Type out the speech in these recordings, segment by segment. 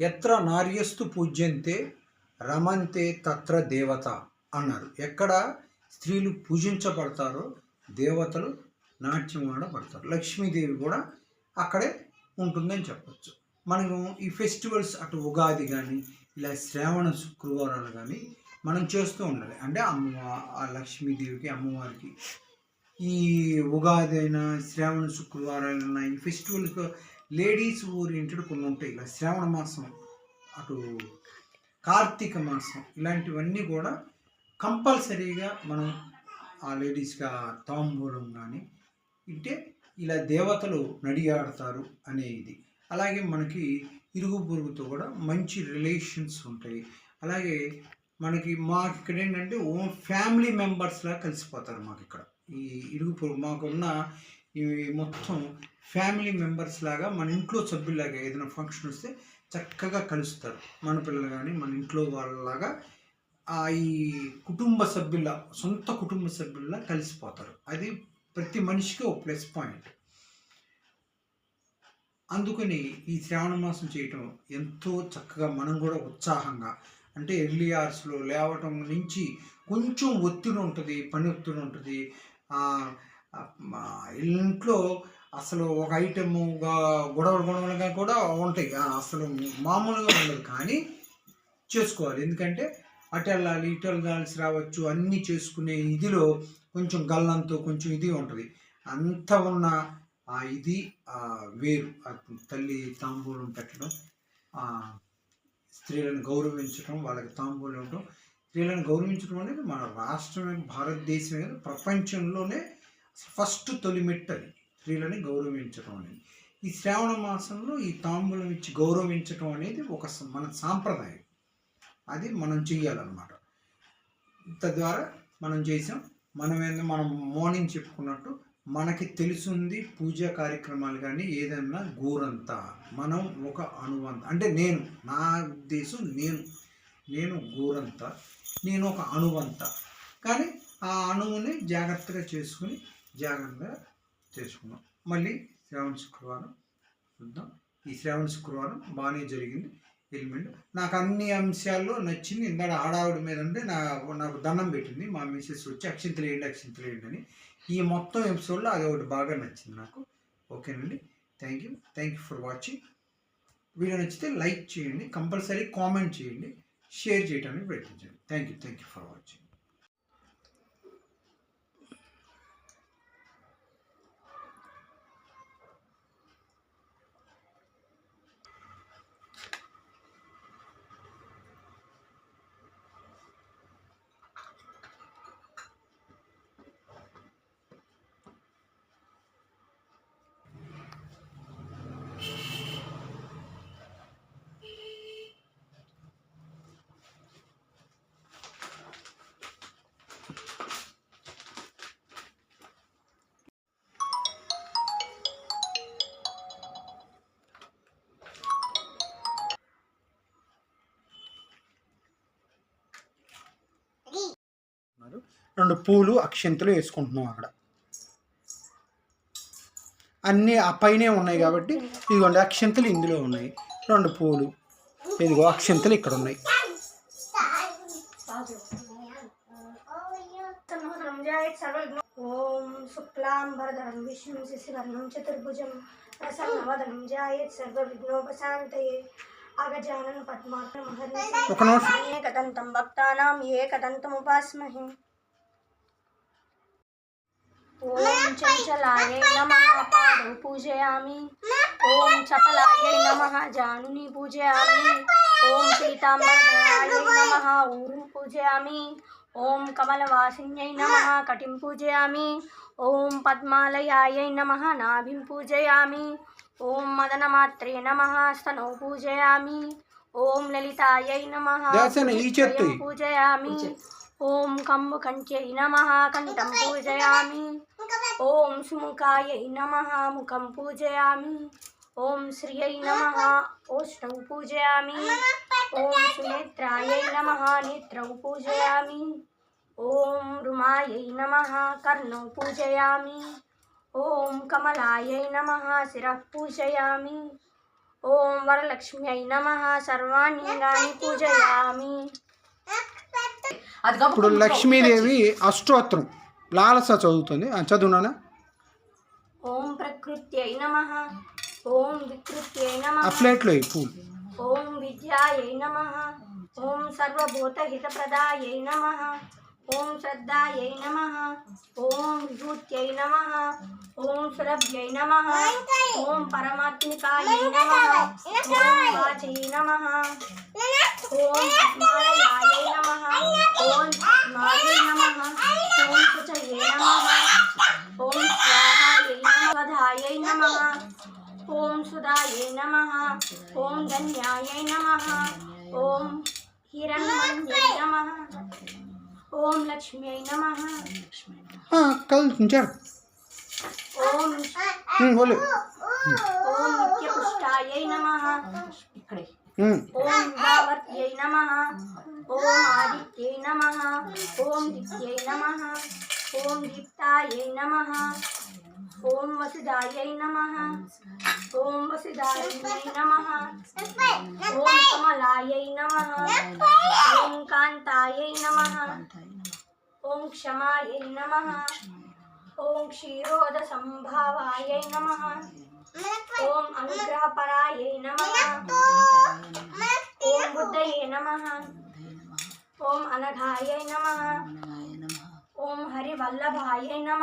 ఎత్ర నార్యస్తు పూజ్యంతే రమంతే తత్ర దేవత అన్నారు. ఎక్కడ స్త్రీలు పూజించబడతారో దేవతలు నాట్యం ఆడబడతారు. లక్ష్మీదేవి కూడా అక్కడే ఉంటుందని చెప్పచ్చు. మనము ఈ ఫెస్టివల్స్ అటు ఉగాది కానీ ఇలా శ్రావణ శుక్రవారాలు కానీ మనం చేస్తూ ఉండాలి. అంటే అమ్మ ఆ లక్ష్మీదేవికి అమ్మవారికి ఈ ఉగాది అయినా శ్రావణ శుక్రవారాలైనా ఈ ఫెస్టివల్స్ లేడీస్ ఓరియంటెడ్ కొన్ని ఉంటాయి. ఇలా శ్రావణ మాసం అటు కార్తీక మాసం ఇలాంటివన్నీ కూడా కంపల్సరీగా మనం ఆ లేడీస్గా తాంబూలం కానీ అంటే ఇలా దేవతలు నడియాడతారు అనేది. అలాగే మనకి ఇరుగు పొరుగుతో కూడా మంచి రిలేషన్స్ ఉంటాయి. అలాగే మనకి మాకు ఇక్కడ ఏంటంటే ఓ ఫ్యామిలీ మెంబర్స్లా కలిసిపోతారు మాకు ఇక్కడ ఈ ఇరుగు పొరుగు మాకున్న ఇవి మొత్తం ఫ్యామిలీ మెంబర్స్ లాగా మన ఇంట్లో సభ్యులాగా ఏదైనా ఫంక్షన్ వస్తే చక్కగా కలుస్తారు. మన పిల్లలు కానీ మన ఇంట్లో వాళ్ళలాగా ఆ ఈ కుటుంబ సభ్యుల సొంత కుటుంబ సభ్యుల్లా కలిసిపోతారు. అది ప్రతి మనిషికి ఒక ప్లస్ పాయింట్. అందుకని ఈ శ్రావణ మాసం చేయటం ఎంతో చక్కగా మనం కూడా ఉత్సాహంగా అంటే ఎర్లీ అవర్స్లో లేవటం నుంచి కొంచెం ఒత్తిడి ఉంటుంది పని ఒత్తిడి ఉంటుంది. ఇంట్లో అసలు ఒక ఐటెముగా గొడవలు గొడవలుగా కూడా ఉంటాయి. అసలు మామూలుగా ఉండదు. కానీ చేసుకోవాలి. ఎందుకంటే అటు వెళ్ళాలి ఇటు వెళ్ళాల్సి రావచ్చు. అన్నీ చేసుకునే ఇదిలో కొంచెం గల్లంతో కొంచెం ఇది ఉంటుంది. అంత ఉన్న ఆ ఇది ఆ వేరు. తల్లి తాంబూలం పెట్టడం స్త్రీలను గౌరవించడం వాళ్ళకి తాంబూలం ఇవ్వడం. స్త్రీలను గౌరవించడం అనేది మన రాష్ట్రమే భారతదేశమే ప్రపంచంలోనే ఫస్ట్ తొలిమెట్టు అది స్త్రీలని గౌరవించడం అనేది. ఈ శ్రావణ మాసంలో ఈ తాంబూలం ఇచ్చి గౌరవించడం అనేది ఒక మన సాంప్రదాయం. అది మనం చెయ్యాలన్నమాట. తద్వారా మనం చేసాం. మనం ఏందో మనం మార్నింగ్ చెప్పుకున్నట్టు మనకి తెలుసుంది పూజా కార్యక్రమాలు కానీ ఏదన్నా గూరంత మనం ఒక అణువంత అంటే నేను నా ఉద్దేశం నేను. నేను గోరంత నేను ఒక అణువంత కానీ ఆ అణువుని జాగ్రత్తగా చేసుకుని జాగ్రత్తగా చేసుకున్నాం. మళ్ళీ శ్రావణ శుక్రవారం చూద్దాం. ఈ శ్రావణ శుక్రవారం బాగానే జరిగింది. ఎలిమెంట్. నాకు అన్ని అంశాల్లో నచ్చింది. ఇందాక ఆడావిడ మీద ఉంటే నా నాకు దండం పెట్టింది. మా మిసెస్ వచ్చి అక్షింతలు వేయండి అక్షింతలు వేయండి అని. ఈ మొత్తం ఎపిసోడ్లో అది ఒకటి బాగా నచ్చింది నాకు. ఓకేనండి? Thank you thank you for watching video నచ్చితే లైక్ చేయండి. కంపల్సరీ కామెంట్ చేయండి. షేర్ చేయడానికి ప్రయత్నించండి. Thank you thank you for watching రెండు పూలు అక్షంతలు వేసుకుంటున్నాం అక్కడ. అన్నీ ఆ పైనే ఉన్నాయి కాబట్టి ఇదిగోండి అక్షంతలు ఇందులో ఉన్నాయి. రెండు పూలు ఇదిగో అక్షంతలు ఇక్కడ ఉన్నాయి. ఓం శుక్లాంబరధరం విష్ణు శశివర్ణం చతుర్భుజం ప్రసన్నవదనం జాయేత్ సర్వవిఘ్నోపశాంతయే అగజానన పద్మాత్మ ఒక నిమిషం. ఏకదంతం భక్తానాం ఏకదంతముపాస్మహే. ఓం చంచలాయై నమః పాదౌ పూజయామి ఓం చపలాయై నమః జానుని పూజయామి ఓం పీతాంబరధరాయై నమః ఊరుం పూజయామి ఓం కమలవాసిన్యై నమః కటిం పూజయామి ఓం పద్మాలయాయై నమః నాభిం పూజయామి ఓం మదనమాత్రే నమః స్తనౌ పూజయామి ఓం లలితాయై నమః దాసన ఈ చెట్టు. భుజద్వయం పూజయామి ఓం కంబు కంచై నమః కంఠం పూజయామి ఓం సుముఖాయై నమః ముఖం పూజయామి ఓం శ్రియై నమః ఓష్ణౌ పూజయామి ఓం సునేత్రాయై నమః నేత్రౌ పూజయామి ఓం రుమాయై నమః కర్ణౌ పూజయామి ఓం కమలాయై నమః శిరః పూజయామి ఓం వరలక్ష్మ్యై నమ సర్వాణింగాని పూజయామి అది గబుక్కు ఇప్పుడు ముట్టుకో. లక్ష్మీదేవి అష్టోత్తరం లాలస చదువుతుంది. ఆ చదువునానా ఓం ప్రకృత్యై నమ. ఓం వికృత్యై నమ. ఆ ప్లేట్లో ఈ పూలు. ఓం విద్యాయై నమ. ఓం నమ. ఓం శ్రద్ధాయై నమ ఓం విభూత్యై నమ ఓం సురభ్యై నమ ఓం పరమాత్మికాయై నమ ఓం వాచై నమ ఓం పద్మాలయాయై నమ ఓం పద్మాయై నమ ఓం శుచయే నమ ఓం స్వాహాయై నమ స్వధాయై నమ ఓం సుధాయై నమ ఓం ధన్యాయై నమ ఓం హిరణ్మన్యై నమ ఓం లక్ష్మ్యై నమ ఆ, కదులుతుంది జర ఓం ఉమ్, ఒళ్ళు. ఓం నిత్యపుష్టాయై నమ ఇక్కడే ఉమ్, ఓం విభావర్త్యై నమ ఓం ఆదిత్యై నమ ఓం దిత్యై నమ ఓం దీప్తాయై నమ ఓం వసుదాయై నమ ఓం వసుదాయిన్యై నమ ఓం కమలాయై నమ ఓం కాంతాయై నమ ఓం క్షమాయై నమ ఓం క్షీరోద సంభావాయై నమ ఓం అనుగ్రహపరాయై నమ ఓం బుద్ధయే నమ ఓం అనఘాయై నమ ఓం హరివల్లభాయై నమ.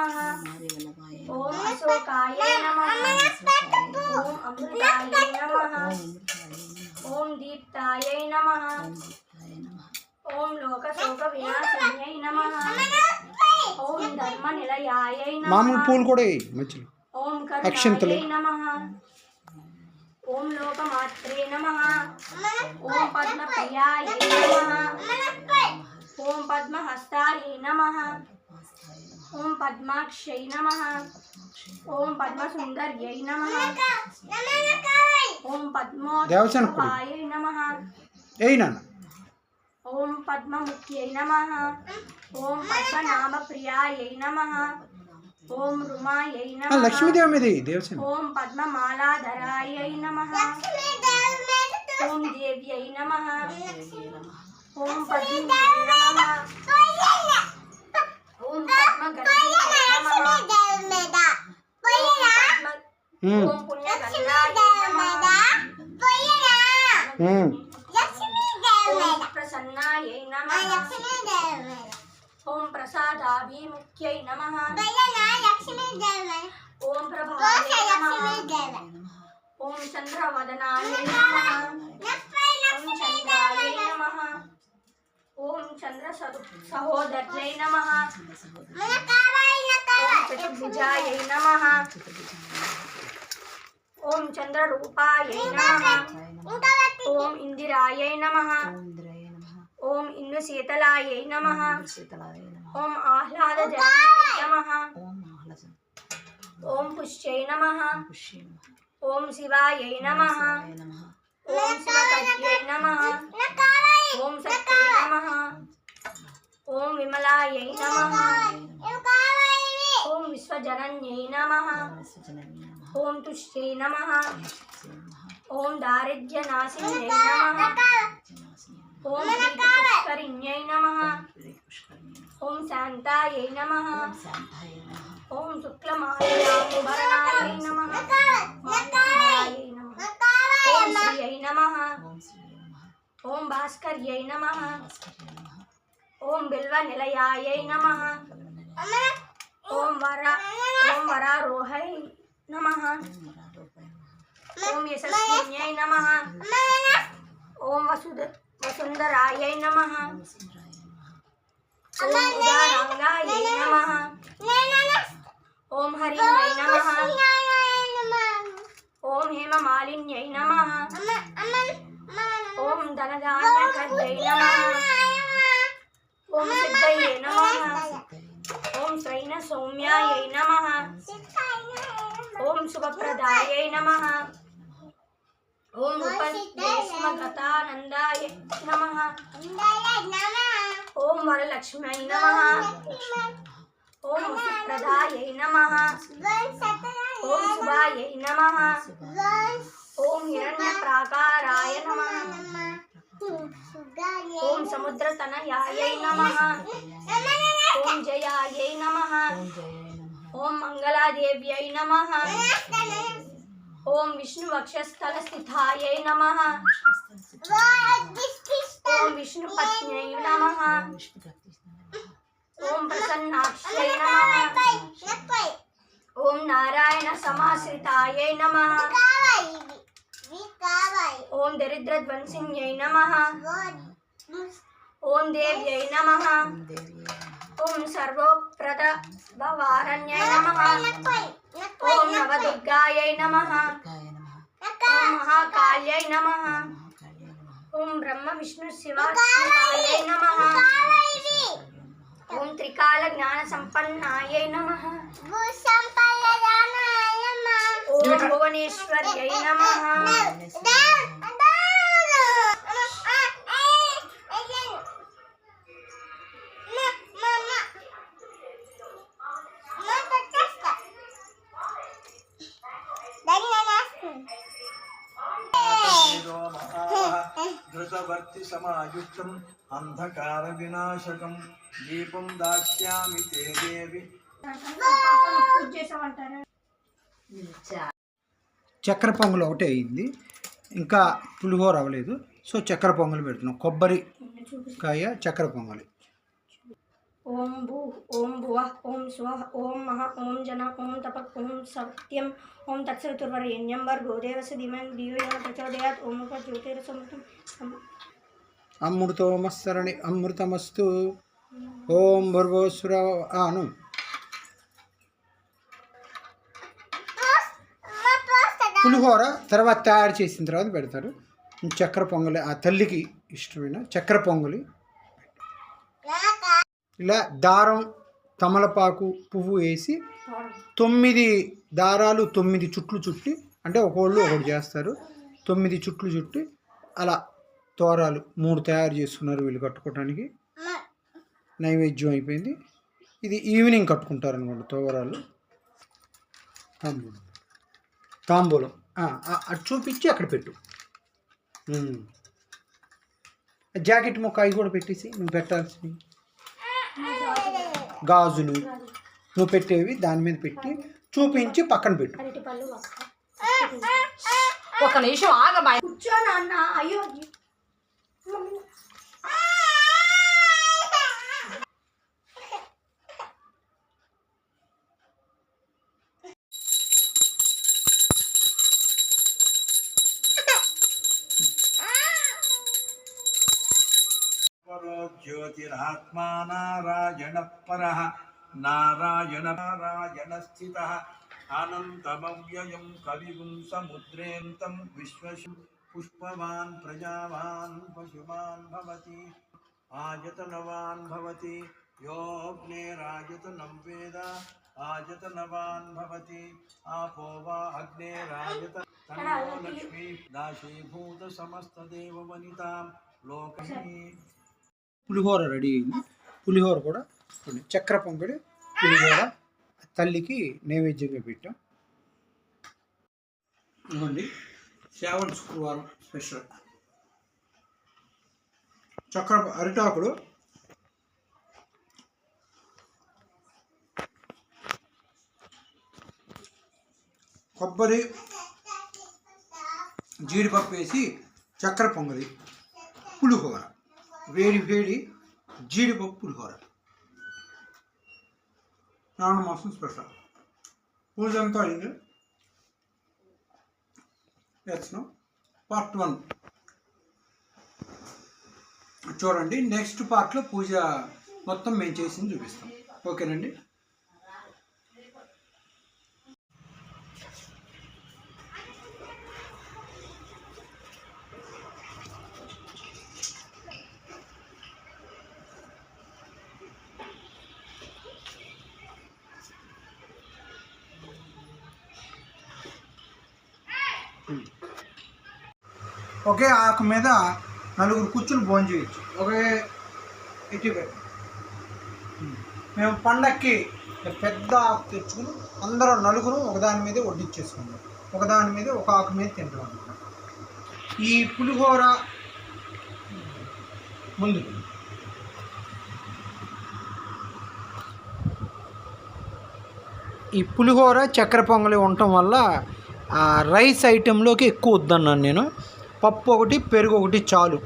ఓం అశోకాయై నమ. ఓం అమృతాయై నమ. ఓం దీప్తాయై నమ. ఓం లోకశోక వినాశిన్యై నమ. ఓం ధర్మ నిలయాయై నమ. మామూలు పూలు కూడా మధ్యలో ఓం. కరుణాయై నమ. ఓం లోకమాత్రే నమ. ఓం పద్మప్రియాయై నమ. ఓం పద్మహస్తాయై నమ ఓం పద్మాక్షై నమ ఓం పద్మసుందర్యై నమ ఓం దేవసేన కుడి. పద్మోత్సవాయై నమ ఏయ్ నాన్న ఓం పద్మముఖ్యై నమ ఓం పద్మనాభప్రియాయై నమ ఓం రుమాయై ఆ, నమ లక్ష్మీదేవి మీద వేయి, దేవసేన ఓం పద్మమాలాధరాయై నమ ఓం దేవ్యై నమ ఓం పద్మిన్యై నమ ఓం పద్మగర్భిణ్యై నమ ఉమ్, ఓం పుణ్యగంధాయై నమ ఉమ్. ఓం ప్రసన్నాయై నమ ఓం ప్రసాదాభిముఖ్యై నమ ఓం ప్రభాయై నమ ఓం చంద్రవదనాయై నమ ఓం చంద్రాయై నమ ఓం చంద్ర సదు- సహోదర్యై నమ ఓం చతుర్భుజాయై నమ ఓం చంద్రరూపాయై నమ ఓం ఇందిరాయై నమ ఓం ఇందుశీతలాయై నమ ఓం ఆహ్లాదజనకై నమ ఓం పుష్యై నమ ఓం శివాయై నమ ఓం శివకర్యై నమ ఓం సత్యై నమ ఓం విమలాయై నమ ఓం విశ్వజనన్యై నమ ఓం తుష్ట్యై నమ ఓం దారిద్ర్యనాశిన్యై నమ ఓం ప్రీతిపుష్కరిణ్యై నమ ఓం శాంతాయై నమ ఓం శుక్లమాల్యాముభరణాయై నమ మాల్యాయై నమ ఓం శ్రీయై నమ ఓం భాస్కర్యై నమ ఓం బిల్వనిలయాయై నమ ఓం వర ఓం వరారోహై నమ ఓం యశస్విన్యై నమ ఓం వసుధ వసుందరాయై నమ ఓం ఉదారాంగాయై నమ ఓం హరిణ్యై నమ ఓం హేమమాలిన్యై నమ ఓం ధనధాన్యకర్యై నమ ఓం సిద్ధయే నమ ఓం శ్రైన సౌమ్యాయై నమ ఓం శుభప్రదాయై నమ ఓం ఉపదేశమగతానందాయ నమ ఓం వరలక్ష్మ్యై నమ ఓం వసుప్రదాయై నమ ఓం శుభాయై నమ ఓం హిరణ్య ప్రాకారాయ నమ ఓం సముద్ర తనయాయై నమ ఓం జయాయై నమ ఓం మంగళాదేవ్యై నమ ఓం విష్ణు వక్షస్థల స్థితాయై నమ ఓం విష్ణు పత్న్యై నమ ఓం ప్రసన్నాక్షై నమ ఓం నారాయణ సమాశ్రితాయై నమ ఓం దరిద్రధ్వంసిన్యై నమ ఓం దేవ్యై నమ ఓం సర్వప్రద భవారణ్యై నమ ఓం నవదుర్గాయై నమ ఓం మహాకాళ్యై నమ ఓం బ్రహ్మ విష్ణు శివాయ నమ ఓం త్రికాల జ్ఞాన సంపన్నాయై నమ ఓం భువనేశ్వర్యై నమ. ధృతవర్తి సమాయుక్తం అంధకార వినాశకం దీపం దాస్యామి తే దేవి. పూజ చేసామంటారా? చక్కెర పొంగల్ ఒకటే అయింది. ఇంకా పులిహోర అవ్వలేదు. సో చక్కెర పొంగల్ పెడుతున్నాం. కొబ్బరి కాయ చక్కెర పొంగలి. ఓం భూ ఓం భువ ఓం స్వ ఓం మహ ఓం జన ఓం తప ఓం సత్యం ఓం తత్సవితుర్వరేణ్యం భర్గో దేవస్య ధీమన్ ధియో యో ప్రచోదయాత్ ఓం ఉప జ్యోతిరసమృతం అమృతోమస్సరణి అమృతమస్తు. ఓం భర్వోసుర అను. పులిహోర తర్వాత తయారు చేసిన తర్వాత పెడతారు. చక్కెర పొంగలి ఆ తల్లికి ఇష్టమైన చక్కెర పొంగలి. ఇలా దారం తమలపాకు పువ్వు వేసి తొమ్మిది దారాలు తొమ్మిది చుట్లు చుట్టి అంటే ఒకళ్ళు ఒకటి చేస్తారు. తొమ్మిది చుట్లు చుట్టి అలా తోరాలు మూడు తయారు చేసుకున్నారు వీళ్ళు కట్టుకోవడానికి నైవేద్యం అయిపోయింది. ఇది ఈవినింగ్ కట్టుకుంటారు అనమాట తోరాలు తాంబూలం. తాంబూలం ఆ, ఆ, అటు చూపించి అక్కడ పెట్టు. జాకెట్ మొక్క అవి కూడా పెట్టేసి నువ్వు పెట్టాల్సి గాజులు నువ్వు పెట్టేవి దాని మీద పెట్టి చూపించి పక్కన పెట్టు. ఒక నిమిషం ఆగమా కూర్చో నాన్న అయ్యో. ज्योतिरात्मा नारायण नारायणपरः नारायणनारायणस्थितः अनन्तमव्ययं कविगुं समुद्रेन्तं विश्वशु पुष्पवान्, प्रजावान् पशुमान् भवति। आयतनवान् भवति। योऽग्नेरायतनं वेद। आयतनवान् भवति। आपो वा अग्नेरायत तन्नो लक्ष्मी। दाशीभूतसमस्तदेववनितां लोकनी పులిహోర రెడీ అయింది. పులిహోర కూడా చక్ర చక్కెర పొంగడి పులిహోర తల్లికి నైవేద్యంగా పెట్టాం. ఇవ్వండి. శ్రావణ శుక్రవారం స్పెషల్. చక్కెర అరిటాకుడు కొబ్బరి జీడిపప్పు వేసి చక్కెర పొంగలి పులిహోర. వేడి వేడి జీడిపప్పు పులిహోర. నాన్న మాసం స్పెషల్. పూజ అంతా అయింది. ఎట్స్ పార్ట్ వన్ చూడండి నెక్స్ట్ పార్ట్లో పూజ మొత్తం మేము చేసింది చూపిస్తాం. ఓకేనండి ఒకే ఆకు మీద నలుగురు కూర్చుని భోజనం చేయొచ్చు. ఒకే ఇటు మేము పండక్కి పెద్ద ఆకు తెచ్చుకుని అందరం నలుగురు ఒకదాని మీద వడ్డించేసుకున్నాం ఒకదాని మీద ఒక ఆకు మీద తింటాం ఈ పులిహోర ముందు. ఈ పులిహోర చక్కెర పొంగలి ఉండటం వల్ల ఆ రైస్ ఐటెంలోకి ఎక్కువ వద్దన్నాను నేను. పప్పు ఒకటి పెరుగు ఒకటి చాలు.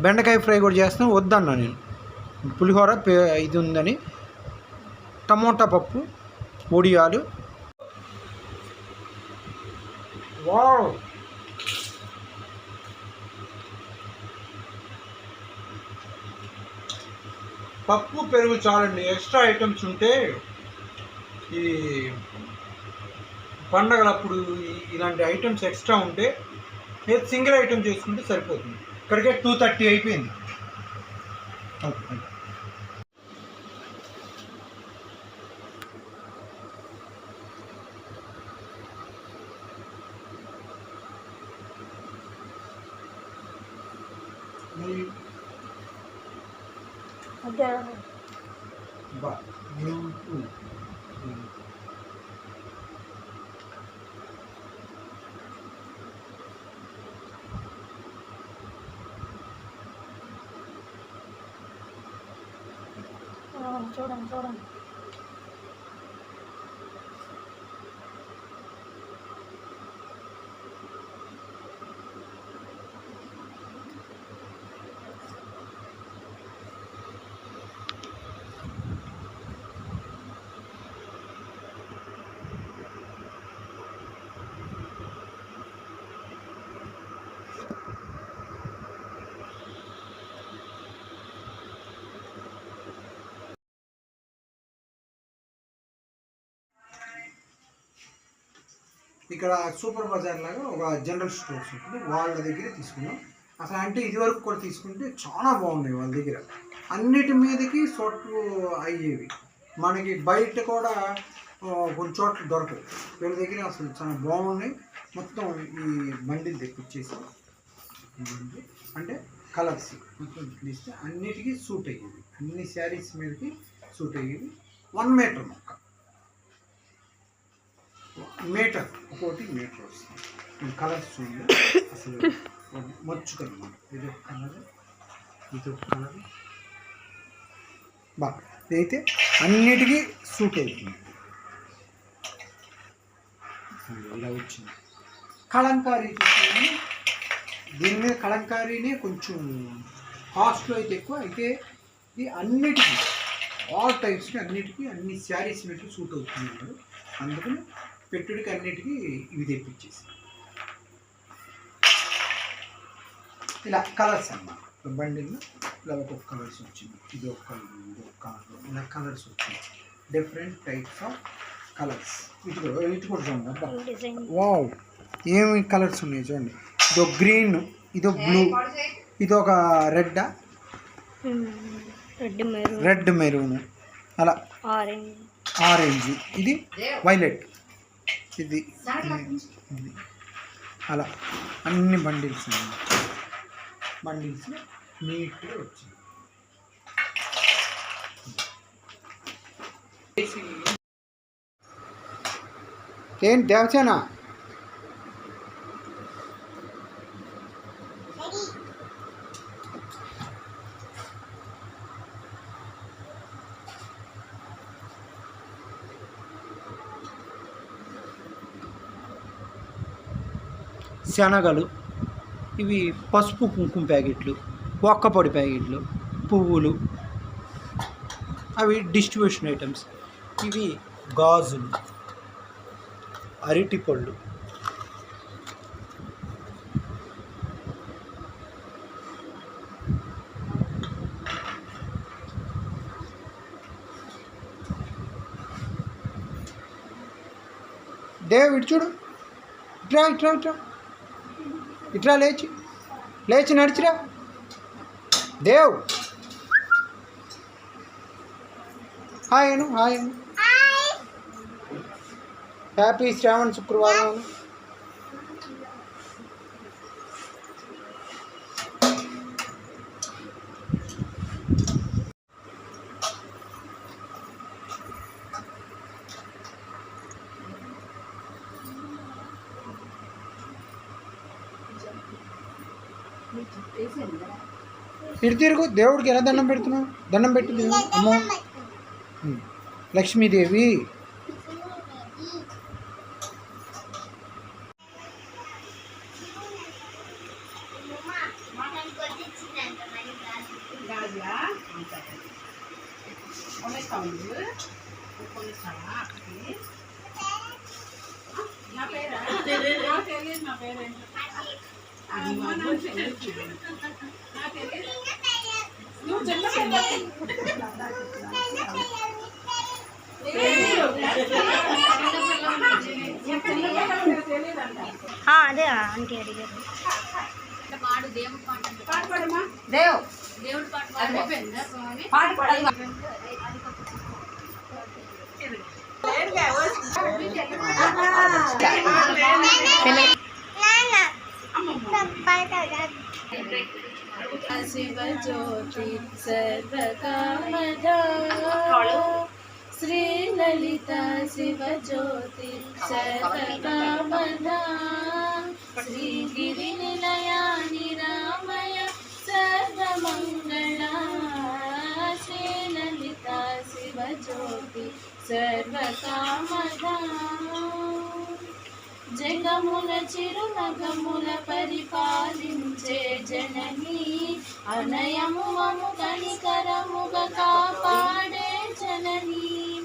బెండకాయ ఫ్రై కూడా చేస్తాను వద్దన్నా నేను. పులిహోర ఇది ఉందని. టమోటా పప్పు ఒడియాలు వావ్! పప్పు పెరుగు చాలండి. ఎక్స్ట్రా ఐటమ్స్ ఉంటే ఈ పండగలప్పుడు ఇలాంటి ఐటమ్స్ ఎక్స్ట్రా ఉంటే లేదు సింగిల్ ఐటమ్ చేసుకుంటే సరిపోతుంది. ఇక్కడికే టూ థర్టీ అయిపోయింది. Okay Jordan. ఇక్కడ సూపర్ బజార్ లాగా ఒక జనరల్ స్టోర్స్ ఉంటుంది. వాళ్ళ దగ్గర తీసుకున్నాం. అసలు అంటే ఇదివరకు కూడా తీసుకుంటే చాలా బాగున్నాయి వాళ్ళ దగ్గర. అన్నిటి మీదకి సొట్లు అయ్యేవి. మనకి బయట కూడా కొన్ని చోట్ల దొరకవు. వీళ్ళ దగ్గర అసలు చాలా బాగున్నాయి. మొత్తం ఈ బండిలు తెప్పించేసి బండి అంటే కలర్స్ మొత్తం తీస్తే అన్నిటికీ సూట్ అయ్యేవి. అన్ని శారీస్ మీదకి సూట్ అయ్యేవి. వన్ మీటర్ మొక్క. మీటర్ ఒక్కోటి మీటర్ వస్తుంది. కలర్స్ చూడండి. అసలు మర్చుకనమాట ఇది ఒక కలర్ ఇది ఒక కలర్. బా ఇదైతే అన్నిటికీ సూట్ అవుతుంది ఇలా వచ్చింది? కలంకారీ దీని మీద కలంకారీనే కొంచెం కాస్ట్లో అయితే ఎక్కువ. అయితే ఇది అన్నిటికీ ఆల్ టైప్స్కి అన్నిటికీ అన్ని శారీస్ మీద సూట్ అవుతుంది. అందుకని పెట్టుడికి అన్నిటికీ ఇవి తెప్పించేసి. ఇలా కలర్స్ అన్నమాట. బండిల్లో ఇలా ఒక్కొక్క కలర్స్ వచ్చింది. ఇది ఒక కలర్ ఇది ఒక కలర్ ఇలా కలర్స్ వచ్చింది. డిఫరెంట్ టైప్స్ ఆఫ్ కలర్స్ ఇటు కూడా ఇటు కూడా చూడండి వావ్ ఏమి కలర్స్ ఉన్నాయి చూడండి. ఇదో గ్రీన్ ఇదో బ్లూ ఇది ఒక రెడ్ రెడ్ మెరూన్ అలా. ఆరెంజ్ ఇది వైలెట్ ఇది. ఇది. అలా. అన్ని బండిల్స్ బండిల్స్. నీట్గా వచ్చింది. ఏం దేవసేన? శనగలు ఇవి పసుపు కుంకుమ ప్యాకెట్లు ఒక్కపొడి ప్యాకెట్లు పువ్వులు అవి డిస్ట్రిబ్యూషన్ ఐటమ్స్. ఇవి గాజులు అరటిపళ్ళు డేవిడ్ చూడు. ఇట్రా ఇట్రా ఇట్రా ఇట్రా లేచి లేచి నడిచిరా. దేవ్. హాయ్ అను హాయ్ అను. హ్యాపీ శ్రావణ శుక్రవారం. ఇటు తిరుగు. దేవుడికి ఎలా దండం పెడుతున్నావు? దండం పెట్టు. అమ్మో. లక్ష్మీదేవి. शिव ज्योति सर्वकामधा श्री ललिता शिव ज्योति सर्वकामधा श्री गिरिनिलयानि रामय सर्वमङ्गला। श्री ललिता शिव ज्योति सर्वकामधा జగముల చిరునగముల పరిపాలించే జనని అనయము మము కనికరముగా కాపాడే జనని.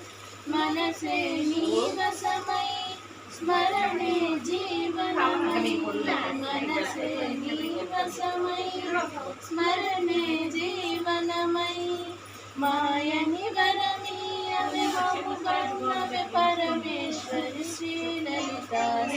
మనసే నీవసమై స్మరణే జీవనమై. మనసే నీవసమై స్మరణే జీవనమై. మాయని వరమీయవే మము కరుణవే పరమేశ్వరి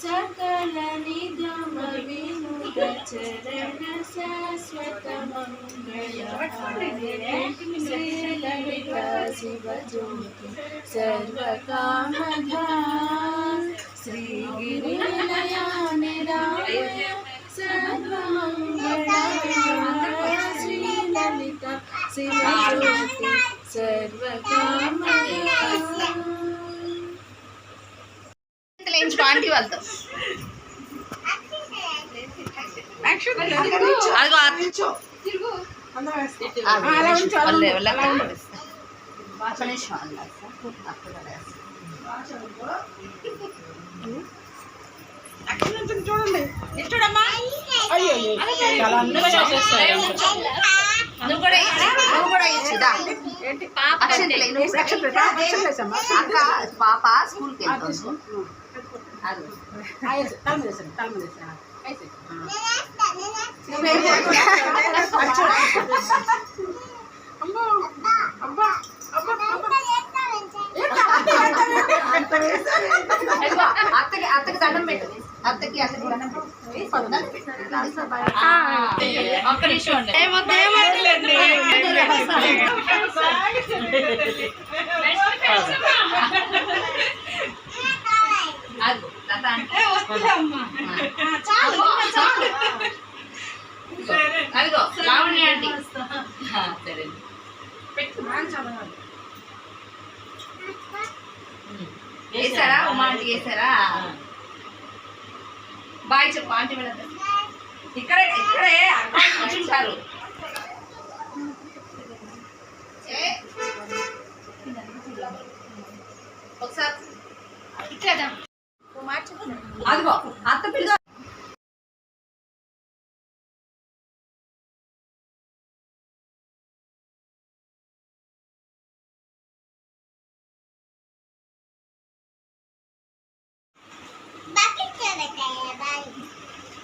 सकल निगम विनुत चरण शाश्वत मंगल शिव ज्योति सर्व काम श्री गिरिनयन राय सर्व मंगल श्री ललिता शिव లేంచుకో ఆంటీ వాళ్ళతో అదిగో అదిగో వాళ్ళే వాళ్ళ ఒక్క నిమిషం అలా. నువ్వు కూడా ఇయ్యి. నువ్వు కూడా ఇచ్చు దా. అక్షంతలే, నువ్వు కూడా ఇయ్యి. అక్క పాప స్కూల్కి వెళ్తుంది అది. నువ్వేం అదిగో, అత్తకి అత్తకి దండం పెట్టు అత్తకి అత్తకి దండం పెట్టు అదిగో, లత అంటే. లావణ్య ఆంటీ. సరే. వేసారా? ఉమా ఆంటీ వేసారా? బాయ్ చెప్పు ఆంటీ వెళ్ళదు ఇక్కడే ఇక్కడే అక్కడ కూర్చుంటారు? ఒకసారి. ఇచ్చేద్దాం అదిగో అత్త పిల్ల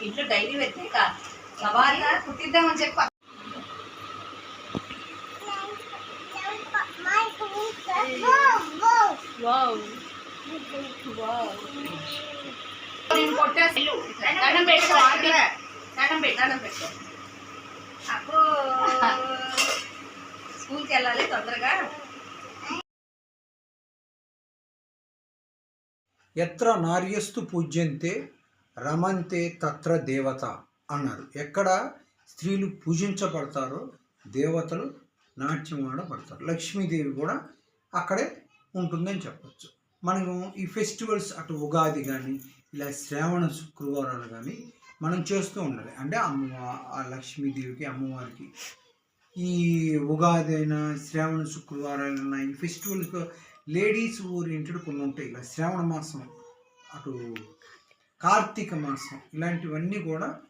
ఇంట్లో డైరీ పెట్టాక సవారిగా కుట్టిద్దామని చెప్ప Wow. నేను కొట్టేసి దండం పెట్టు దండం పెట్టు దండం పెట్టు స్కూల్కి వెళ్ళాలి తొందరగా ఎత్ర నార్యస్తు పూజ్యంతే రమంతే తత్ర దేవత అన్నారు. ఎక్కడ స్త్రీలు పూజించబడతారో దేవతలు నాట్యం ఆడబడతారు లక్ష్మీదేవి కూడా అక్కడే ఉంటుందని చెప్పచ్చు. మనము ఈ ఫెస్టివల్స్ అటు ఉగాది కానీ ఇలా శ్రావణ శుక్రవారాలు కానీ మనం చేస్తూ ఉండాలి. అంటే అమ్మ ఆ లక్ష్మీదేవికి అమ్మవారికి ఈ ఉగాది అయినా శ్రావణ శుక్రవారాలైనా ఈ ఫెస్టివల్స్ లేడీస్ ఓరియంటెడ్ కొన్ని ఉంటాయి. ఇలా శ్రావణ మాసం అటు కార్తీక మాసం ఇలాంటివన్నీ కూడా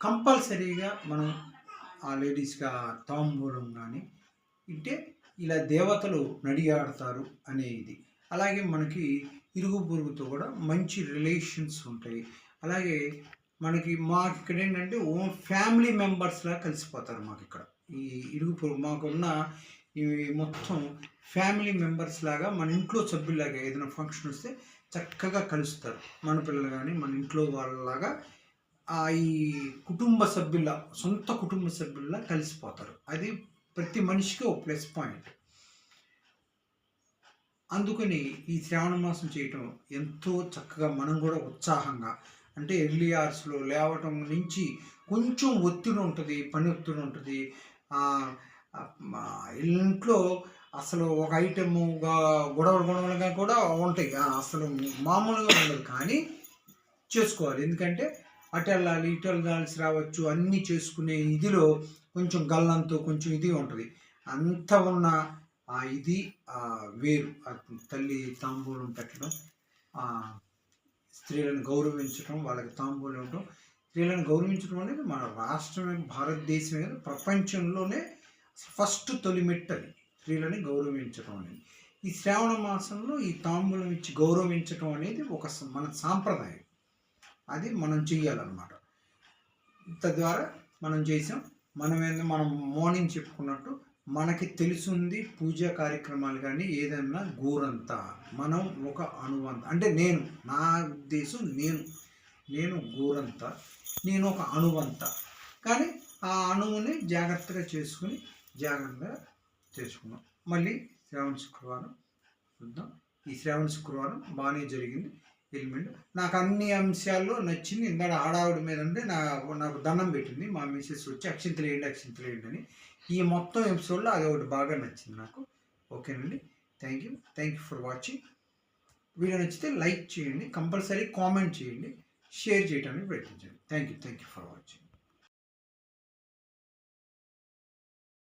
కంపల్సరీగా మనం ఆ లేడీస్గా తాంబూలం కానీ ఇంటే ఇలా దేవతలు నడియాడతారు అనేది అలాగే మనకి ఇరుగు పొరుగుతో కూడా మంచి రిలేషన్స్ ఉంటాయి. అలాగే మనకి మాకు ఇక్కడ ఏంటంటే ఓ ఫ్యామిలీ మెంబర్స్లా కలిసిపోతారు మాకు ఇక్కడ ఈ ఇరుగు పొరుగు మాకున్న ఇవి మొత్తం ఫ్యామిలీ మెంబర్స్ లాగా మన ఇంట్లో సభ్యులాగా ఏదైనా ఫంక్షన్ వస్తే చక్కగా కలుస్తారు. మన పిల్లలు కానీ మన ఇంట్లో వాళ్ళలాగా ఆ ఈ కుటుంబ సభ్యుల సొంత కుటుంబ సభ్యుల్లా కలిసిపోతారు. అది ప్రతి మనిషికి ఒక ప్లస్ పాయింట్. అందుకని ఈ శ్రావణ మాసం చేయటం ఎంతో చక్కగా మనం కూడా ఉత్సాహంగా అంటే ఎర్లీ అవర్స్లో లేవటం నుంచి కొంచెం ఒత్తిడి ఉంటుంది పని ఒత్తిడి ఉంటుంది. ఇంట్లో అసలు ఒక ఐటెముగా గొడవలు గొడవలుగా కూడా ఉంటాయి. అసలు మామూలుగా ఉండదు కానీ చేసుకోవాలి. ఎందుకంటే అటు వెళ్ళాలి ఇటు వెళ్ళాల్సి రావచ్చు అన్నీ చేసుకునే ఇదిలో కొంచెం గల్లంతో కొంచెం ఇది ఉంటుంది. అంత ఉన్న ఇది ఆ వేరు తల్లి తాంబూలం పెట్టడం స్త్రీలను గౌరవించడం వాళ్ళకి తాంబూలం ఇవ్వడం స్త్రీలను గౌరవించడం అనేది మన రాష్ట్రమే భారతదేశమే కాదు ప్రపంచంలోనే ఫస్ట్ తొలిమెట్టు అది. స్త్రీలని గౌరవించడం అనేది. ఈ శ్రావణ మాసంలో ఈ తాంబూలం ఇచ్చి గౌరవించడం అనేది ఒక మన సాంప్రదాయం. అది మనం చెయ్యాలన్నమాట. తద్వారా మనం చేసాం. మనం ఏందో మనం మార్నింగ్ చెప్పుకున్నట్టు మనకి తెలుసుంది పూజా కార్యక్రమాలు కానీ ఏదన్నా గోరంతా. మనం ఒక అణువంత అంటే నేను నా ఉద్దేశం నేను. నేను గోరంత. నేను ఒక అణువంత కానీ ఆ అణువుని జాగ్రత్తగా చేసుకుని జాగ్రత్తగా చేసుకున్నాం. మళ్ళీ శ్రావణ శుక్రవారం చూద్దాం. ఈ శ్రావణ శుక్రవారం బాగానే జరిగింది. ఎలిమెంట్. నాకు అన్ని అంశాల్లో నచ్చింది. ఇందాక ఆడావిడ మీద ఉంటే నా నాకు దండం పెట్టింది. మా మిసెస్ వచ్చి అక్షింతలు వేయండి అక్షింతలు వేయండి అని. ఈ మొత్తం ఎపిసోడ్లో అది ఒకటి బాగా నచ్చింది నాకు. ఓకేనండి? Thank you thank you for watching video నచ్చితే లైక్ చేయండి కంపల్సరీ కామెంట్ చేయండి షేర్ చేయడానికి ప్రయత్నించండి. Thank you thank you for watching